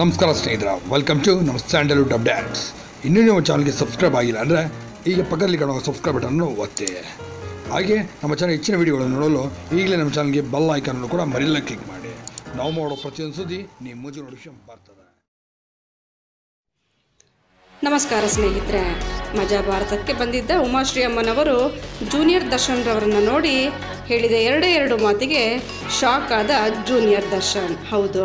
ನಮಸ್ಕಾರ ಸ್ನೇಹಿತರ welcome to ನಮ್ಮ ಸ್ಯಾಂಡಲ್ವುಡ್ ಅಪ್ಡೇಟ್ಸ್ ಇನ್ನೂ ನೀವು ಚಾನಲ್ಗೆ ಸಬ್ಸ್ಕ್ರೈಬ್ ಆಗಿಲ್ಲ ಅಂದರೆ ಈಗ ಪಕ್ಕದಲ್ಲಿ ಕಾಣುವ ಸಬ್ಸ್ಕ್ರೈಬ್ ಬಟನ್ನು ಒತ್ತಿ. ಹಾಗೆ ನಮ್ಮ ಚಾನಲ್ ಹೆಚ್ಚಿನ ವಿಡಿಯೋಗಳನ್ನು ನೋಡಲು ಈಗಲೇ ನಮ್ಮ ಚಾನಲ್ಗೆ ಬೆಲ್ ಅನ್ನು ಕೂಡ ಮರಿಲ್ಲ ಕ್ಲಿಕ್ ಮಾಡಿ. ನಾವು ಮಾಡೋ ಪ್ರತಿಯೊಂದು ಸುದ್ದಿ ನಿಮ್ಮ ಮುಂಚೆ ನೋಟಿಫಿಕೇಶನ್ ಬರ್ತದೆ ನಮಸ್ಕಾರ ಸ್ನೇಹಿತರೆ. ಮಜಾ ಭಾರತಕ್ಕೆ ಬಂದಿದ್ದ ಉಮಾಶ್ರೀ ಅಮ್ಮನವರು ಜೂನಿಯರ್ ದರ್ಶನ್ ರವರನ್ನು ನೋಡಿ ಹೇಳಿದ ಎರಡೇ ಎರಡು ಮಾತಿಗೆ ಶಾಕ್ ಆದ ಜೂನಿಯರ್ ದರ್ಶನ್. ಹೌದು,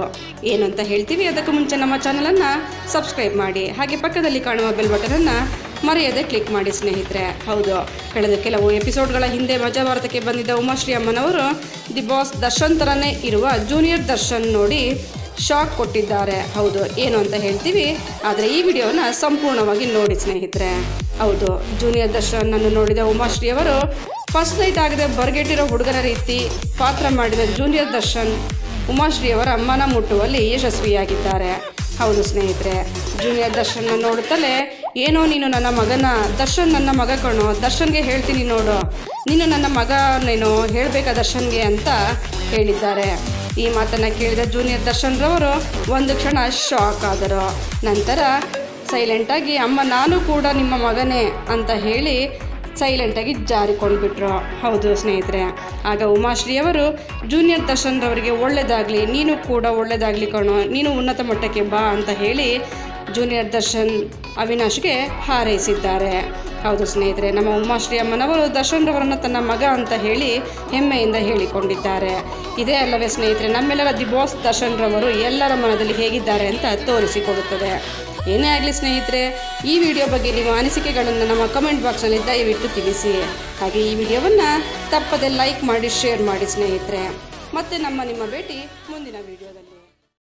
ಏನಂತ ಹೇಳ್ತೀವಿ ಅದಕ್ಕೂ ಮುಂಚೆ ನಮ್ಮ ಚಾನಲನ್ನು ಸಬ್ಸ್ಕ್ರೈಬ್ ಮಾಡಿ. ಹಾಗೆ ಪಕ್ಕದಲ್ಲಿ ಕಾಣುವ ಬೆಲ್ ಬಟನನ್ನು ಮರೆಯದೆ ಕ್ಲಿಕ್ ಮಾಡಿ ಸ್ನೇಹಿತರೆ. ಹೌದು, ಕಳೆದ ಕೆಲವು ಎಪಿಸೋಡ್ಗಳ ಹಿಂದೆ ಮಜಾ ಭಾರತಕ್ಕೆ ಬಂದಿದ್ದ ಉಮಾಶ್ರೀ ಅಮ್ಮನವರು ದಿ ಬಾಸ್ ದರ್ಶನ್ ಥರನೇ ಇರುವ ಜೂನಿಯರ್ ದರ್ಶನ್ ನೋಡಿ ಶಾಕ್ ಕೊಟ್ಟಿದ್ದಾರೆ. ಹೌದು, ಏನು ಅಂತ ಹೇಳ್ತೀವಿ. ಆದರೆ ಈ ವಿಡಿಯೋನ ಸಂಪೂರ್ಣವಾಗಿ ನೋಡಿ ಸ್ನೇಹಿತರೆ. ಹೌದು ಜೂನಿಯರ್ ದರ್ಶನನ್ನು ನೋಡಿದ ಉಮಾಶ್ರೀ ಅವರು ಫಸ್ಟ್ ನೈಟ್ ಆಗದೆ ಬರ್ಗೆಟ್ಟಿರೋ ಹುಡುಗರ ರೀತಿ ಪಾತ್ರ ಮಾಡಿದ ಜೂನಿಯರ್ ದರ್ಶನ್ ಉಮಾಶ್ರೀ ಅವರ ಮನ ಮುಟ್ಟುವಲ್ಲಿ ಯಶಸ್ವಿಯಾಗಿದ್ದಾರೆ. ಹೌದು ಸ್ನೇಹಿತರೆ ಜೂನಿಯರ್ ದರ್ಶನ್ನ ನೋಡುತ್ತಲೇ ಏನೋ ನೀನು ನನ್ನ ಮಗನ, ದರ್ಶನ್ ನನ್ನ ಮಗ ಕಣೋ, ದರ್ಶನ್ಗೆ ಹೇಳ್ತೀನಿ ನೋಡು. ನೀನು ನನ್ನ ಮಗನೇನು ಹೇಳಬೇಕಾ ದರ್ಶನ್ಗೆ? ಅಂತ ಹೇಳಿದ್ದಾರೆ. ಈ ಮಾತನ್ನು ಕೇಳಿದ ಜೂನಿಯರ್ ದರ್ಶನ್ ರವರು ಒಂದು ಕ್ಷಣ ಶಾಕ್ ಆದರು. ನಂತರ ಸೈಲೆಂಟಾಗಿ ಅಮ್ಮ, ನಾನು ಕೂಡ ನಿಮ್ಮ ಮಗನೇ ಅಂತ ಹೇಳಿ ಸೈಲೆಂಟಾಗಿ ಜಾರಿಕೊಂಡ್ಬಿಟ್ರು. ಹೌದು ಸ್ನೇಹಿತರೆ, ಆಗ ಉಮಾಶ್ರೀಯವರು ಜೂನಿಯರ್ ದರ್ಶನ್ ರವರಿಗೆ ಒಳ್ಳೆಯದಾಗಲಿ ನೀನು ಕೂಡ ಒಳ್ಳೆಯದಾಗಲಿ ಕಣೋ, ನೀನು ಉನ್ನತ ಮಟ್ಟಕ್ಕೆ ಬಾ ಅಂತ ಹೇಳಿ ಜೂನಿಯರ್ ದರ್ಶನ್ ಅವಿನಾಶ್ಗೆ ಹಾರೈಸಿದ್ದಾರೆ. ಹೌದು ಸ್ನೇಹಿತರೆ, ನಮ್ಮ ಉಮಾಶ್ರೀ ಅಮ್ಮನವರು ದರ್ಶನ್ ರವರನ್ನು ತನ್ನ ಮಗ ಅಂತ ಹೇಳಿ ಹೆಮ್ಮೆಯಿಂದ ಹೇಳಿಕೊಂಡಿದ್ದಾರೆ. ಇದೇ ಅಲ್ಲವೇ ಸ್ನೇಹಿತರೆ, ನಮ್ಮೆಲ್ಲರ ದಿ ಬಾಸ್ ದರ್ಶನ್ರವರು ಎಲ್ಲರ ಮನದಲ್ಲಿ ಹೇಗಿದ್ದಾರೆ ಅಂತ ತೋರಿಸಿಕೊಡುತ್ತದೆ. ಏನೇ ಆಗಲಿ ಸ್ನೇಹಿತರೆ, ಈ ವಿಡಿಯೋ ಬಗ್ಗೆ ನಿಮ್ಮ ಅನಿಸಿಕೆಗಳನ್ನು ನಮ್ಮ ಕಮೆಂಟ್ ಬಾಕ್ಸ್ನಲ್ಲಿ ದಯವಿಟ್ಟು ತಿಳಿಸಿ. ಹಾಗೆ ಈ ವಿಡಿಯೋವನ್ನು ತಪ್ಪದೆ ಲೈಕ್ ಮಾಡಿ, ಶೇರ್ ಮಾಡಿ ಸ್ನೇಹಿತರೆ. ಮತ್ತೆ ನಮ್ಮ ನಿಮ್ಮ ಭೇಟಿ ಮುಂದಿನ ವಿಡಿಯೋದಲ್ಲಿ.